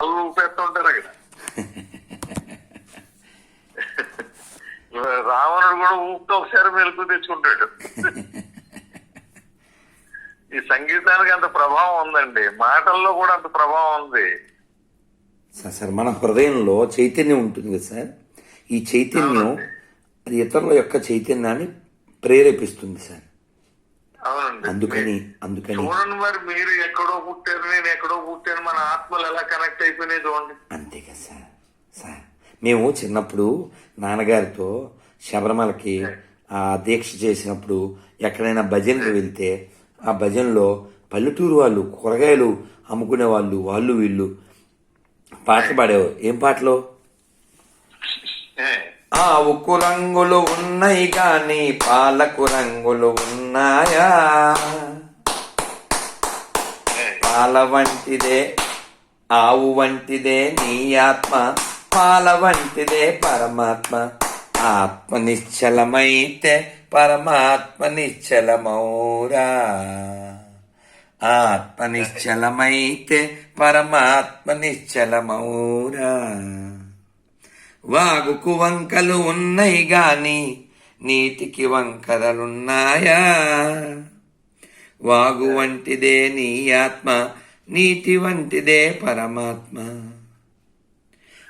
వాళ్ళు ఊపేస్తుంటారు అక్కడ రావణుడు కూడా ఊపితే ఒకసారి మెలకు తెచ్చుకుంటాడు. ఈ సంగీతానికి అంత ప్రభావం ఉందండి. మాటల్లో కూడా అంత ప్రభావం ఉంది. సార్ మన హృదయంలో చైతన్యం ఉంటుంది కదా సార్? ఈ చైతన్యం అది ఇతరుల యొక్క చైతన్యాన్ని ప్రేరేపిస్తుంది సార్. అందుకని అందుకని. చూడండి మరి మీరు ఎక్కడో పుట్టారు నేను ఎక్కడో పుట్టాను మన ఆత్మలు ఎలా కనెక్ట్ అయిపోయినాయి చూడండి. అంతే కదా సార్ సార్. మేము చిన్నప్పుడు నాన్నగారితో శబరిమలకి ఆ దీక్ష చేసినప్పుడు ఎక్కడైనా భజనకి వెళ్తే ఆ భజనలో పల్లెటూరు వాళ్ళు కూరగాయలు అమ్ముకునే వాళ్ళు వాళ్ళు వీళ్ళు పాటలు పాడేవారు. ఏం పాటలు? ఏ, ఆ ఉక్కు రంగులు ఉన్నాయి కానీ పాలకు రంగులు ఉన్నాయా? పాల వంటిదే ఆవు వంటిదే నీ ఆత్మ పాల వంటిదే పరమాత్మ. ఆత్మ నిశ్చలమైతే పరమాత్మ నిశ్చలమౌరా. ఆత్మ నిశ్చలమైతే పరమాత్మ నిశ్చలమౌరా. వాగుకు వంకలు ఉన్నాయి గాని నీటికి వంకరలున్నాయా వాగు వంటిదే నీ ఆత్మ నీటి వంటిదే పరమాత్మ.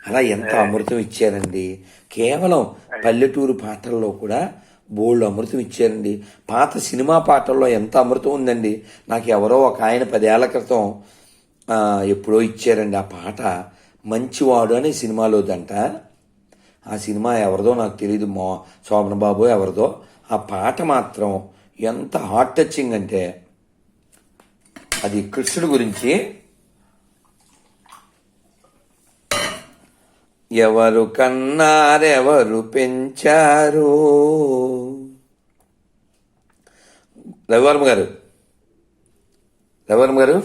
అలా ఎంత అమృతం ఇచ్చారండి. కేవలం పల్లెటూరు పాటల్లో కూడా బోల్డ్ అమృతం ఇచ్చారండి. పాత సినిమా పాటల్లో ఎంత అమృతం ఉందండి. నాకు ఎవరో ఒక ఆయన పదేళ్ళ క్రితం ఎప్పుడో ఇచ్చారండి ఆ పాట. మంచివాడు అనే సినిమాలోదంట. ఆ సినిమా ఎవరిదో నాకు తెలియదు మో శోభన బాబు ఎవరిదో. ఆ పాట మాత్రం ఎంత హార్ట్ టచింగ్ అంటే అది కృష్ణుడి గురించి. ఎవరు కన్నారెవరు పెంచారు? రవివర్మ గారు. రవివర్మ గారు?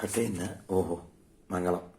కట్టయిందా? ఓహో మంగళం.